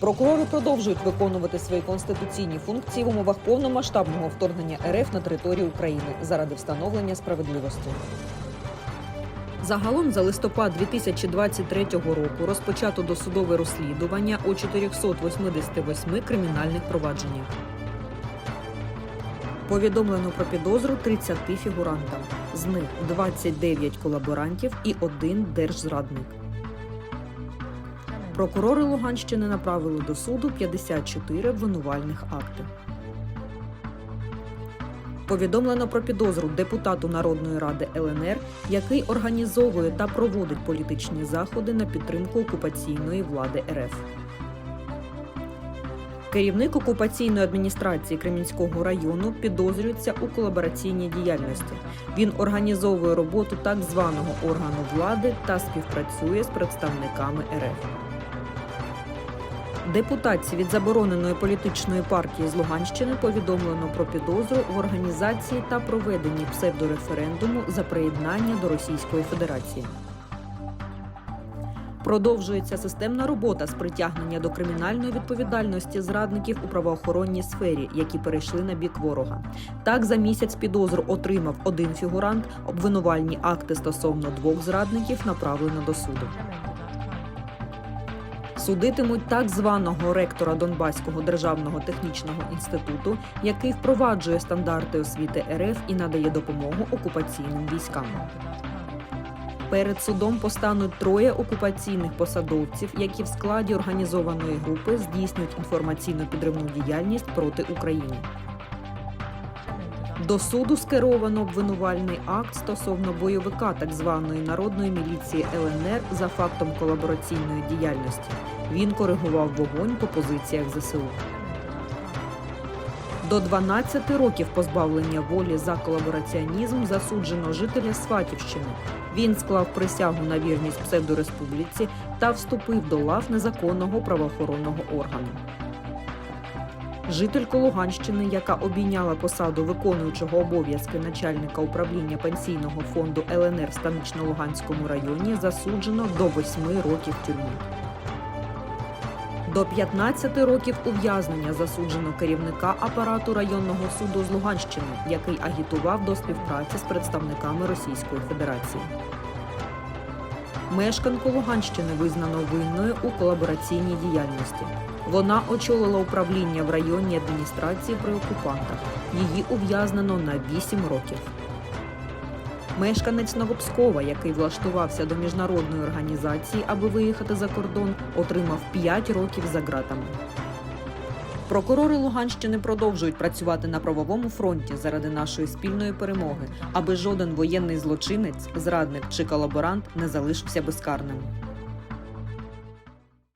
Прокурори продовжують виконувати свої конституційні функції в умовах повномасштабного вторгнення РФ на територію України заради встановлення справедливості. Загалом за листопад 2023 року розпочато досудове розслідування у 488 кримінальних провадженнях. Повідомлено про підозру 30 фігурантам, з них 29 колаборантів і один держзрадник. Прокурори Луганщини направили до суду 54 обвинувальних акти. Повідомлено про підозру депутату Народної ради ЛНР, який організовує та проводить політичні заходи на підтримку окупаційної влади РФ. Керівник окупаційної адміністрації Кремінського району підозрюється у колабораційній діяльності. Він організовує роботу так званого органу влади та співпрацює з представниками РФ. Депутатці від забороненої політичної партії з Луганщини повідомлено про підозру в організації та проведенні псевдореферендуму за приєднання до Російської Федерації. Продовжується системна робота з притягнення до кримінальної відповідальності зрадників у правоохоронній сфері, які перейшли на бік ворога. Так, за місяць підозру отримав один фігурант. Обвинувальні акти стосовно двох зрадників направлено до суду. Судитимуть так званого ректора Донбаського державного технічного інституту, який впроваджує стандарти освіти РФ і надає допомогу окупаційним військам. Перед судом постануть троє окупаційних посадовців, які в складі організованої групи здійснюють інформаційно підривну діяльність проти України. До суду скеровано обвинувальний акт стосовно бойовика так званої народної міліції ЛНР за фактом колабораційної діяльності. Він коригував вогонь по позиціях ЗСУ. До 12 років позбавлення волі за колабораціонізм засуджено жителя Сватівщини. Він склав присягу на вірність псевдореспубліці та вступив до лав незаконного правоохоронного органу. Жительку Луганщини, яка обійняла посаду виконуючого обов'язки начальника управління пенсійного фонду ЛНР в Станично-Луганському районі, засуджено до 8 років тюрми. До 15 років ув'язнення засуджено керівника апарату районного суду з Луганщини, який агітував до співпраці з представниками Російської Федерації. Мешканку Луганщини визнано винною у колабораційній діяльності. Вона очолила управління в районній адміністрації при окупантах. Її ув'язнено на 8 років. Мешканець Новопскова, який влаштувався до міжнародної організації, аби виїхати за кордон, отримав 5 років за ґратами. Прокурори Луганщини продовжують працювати на правовому фронті заради нашої спільної перемоги, аби жоден воєнний злочинець, зрадник чи колаборант не залишився безкарним.